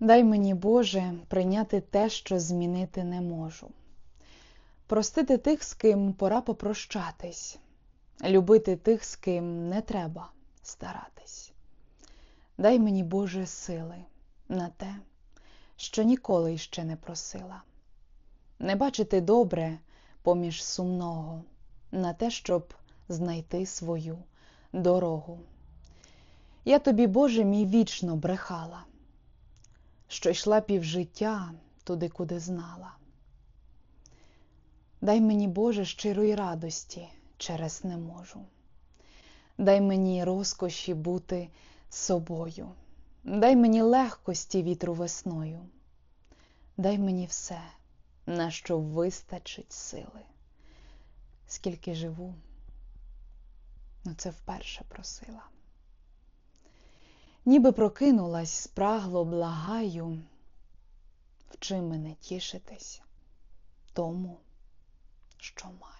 Дай мені, Боже, прийняти те, що змінити не можу, простити тих, з ким пора попрощатись, любити тих, з ким не треба старатись. Дай мені, Боже, сили на те, що ніколи іще не просила, не бачити добре поміж сумного, на те, щоб знайти свою дорогу. Я тобі, Боже, мій вічно брехала, що йшла півжиття туди, куди знала. Дай мені, Боже, щирої радості через не можу. Дай мені розкоші бути собою, дай мені легкості вітру весною, дай мені все, на що вистачить сили. Скільки живу, ну це вперше просила. Ніби прокинулась, спрагло, благаю, вчи мене тішитись тому, що маю.